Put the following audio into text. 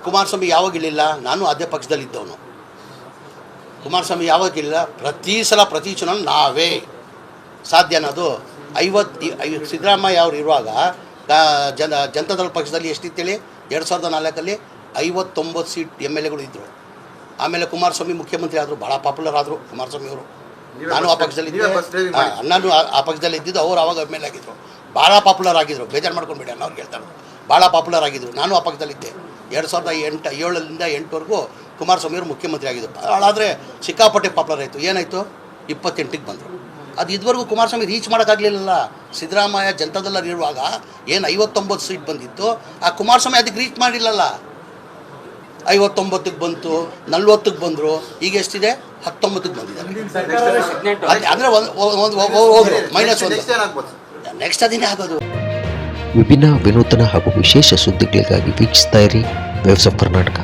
ಕುಮಾರಸ್ವಾಮಿ ಯಾವಾಗ ಇಳಿಲ್ಲ ನಾನು ಅದೇ ಪಕ್ಷದಲ್ಲಿದ್ದವನು. ಕುಮಾರಸ್ವಾಮಿ ಯಾವಾಗ ಇಲ್ಲ ಪ್ರತಿ ಸಲ ಪ್ರತಿ ಚುನಾವಣೆ ನಾವೇ. ಸಾಧ್ಯ ಅನ್ನೋದು ಐವತ್ತು ಸಿದ್ದರಾಮಯ್ಯ ಅವರು ಇರುವಾಗ ಜನ ಜನತಾದಳ ಪಕ್ಷದಲ್ಲಿ ಎಷ್ಟಿತ್ತೇಳಿ? ಎರಡು ಸಾವಿರದ ನಾಲ್ಕಲ್ಲಿ ಐವತ್ತೊಂಬತ್ತು ಸೀಟ್ ಎಂ ಎಲ್ ಎಗಳು ಇದ್ದರು ಆಮೇಲೆ ಕುಮಾರಸ್ವಾಮಿ ಮುಖ್ಯಮಂತ್ರಿ ಆದರು ಭಾಳ ಪಾಪ್ಯುಲರ್ ಆದರು ಕುಮಾರಸ್ವಾಮಿ ಅವರು. ನಾನು ಆ ಪಕ್ಷದಲ್ಲಿ. ನಾನು ಆ- ಪಕ್ಷದಲ್ಲಿ ಇದ್ದಿದ್ದು ಅವರು ಆವಾಗ ಎಂ ಎಲ್ ಆಗಿದ್ರು. ಭಾಳ ಪಾಪ್ಯುಲರ್ ಆಗಿದ್ರು. ಬೇಜಾರು ಮಾಡ್ಕೊಂಡ್ಬಿಡಿ ಅನ್ನೋರು ಅವ್ರು ಹೇಳ್ತಾರೆ. ಭಾಳ ಪಾಪ್ಯುಲರ್ ಆಗಿದ್ರು. ನಾನು ಆ ಪಕ್ಕದಲ್ಲಿದ್ದೆ. ಎರಡು ಸಾವಿರದ ಎಂಟು ಏಳರಿಂದ ಎಂಟುವರೆಗೂ ಕುಮಾರಸ್ವಾಮಿ ಅವರು ಮುಖ್ಯಮಂತ್ರಿ ಆಗಿದ್ದರು ಭಾಳಾದರೆ ಸಿಕ್ಕಾಪಟ್ಟೆ ಪಾಪ್ಯುಲರ್ ಆಯಿತು. ಏನಾಯಿತು? ಇಪ್ಪತ್ತೆಂಟಿಗೆ ಬಂದರು. ಅದು ಇದುವರೆಗೂ ಕುಮಾರಸ್ವಾಮಿ ರೀಚ್ ಮಾಡೋಕ್ಕಾಗಲಿಲ್ಲ ಸಿದ್ದರಾಮಯ್ಯ ಜನತಾದಲ್ಲರು ಇರುವಾಗ ಏನು ಐವತ್ತೊಂಬತ್ತು ಸೀಟ್ ಬಂದಿತ್ತು. ಆ ಕುಮಾರಸ್ವಾಮಿ ಅದಕ್ಕೆ ರೀಚ್ ಮಾಡಿಲ್ಲಲ್ಲ. ಐವತ್ತೊಂಬತ್ತಕ್ಕೆ ಬಂತು ನಲ್ವತ್ತಕ್ಕೆ ಬಂದರು. ಈಗ ಎಷ್ಟಿದೆ? ಹತ್ತೊಂಬತ್ತಕ್ಕೆ ಬಂದಿದ್ದಾರೆ. ಅಂದರೆ ಒಂದು ಒಂದು ಹೋದ್ರು ಮೈನಸ್ ಒಂದು. ನೆಕ್ಸ್ಟ್ ಅದಿನೇ ಆಗೋದು. ವಿಭಿನ್ನ ವಿನೂತನ ಹಾಗೂ ವಿಶೇಷ ಸುದ್ದಿಗಳಿಗಾಗಿ ವೀಕ್ಷಿಸ್ತಾ ಇರಿ ವೇವ್ಸ್ ಆಫ್ ಕರ್ನಾಟಕ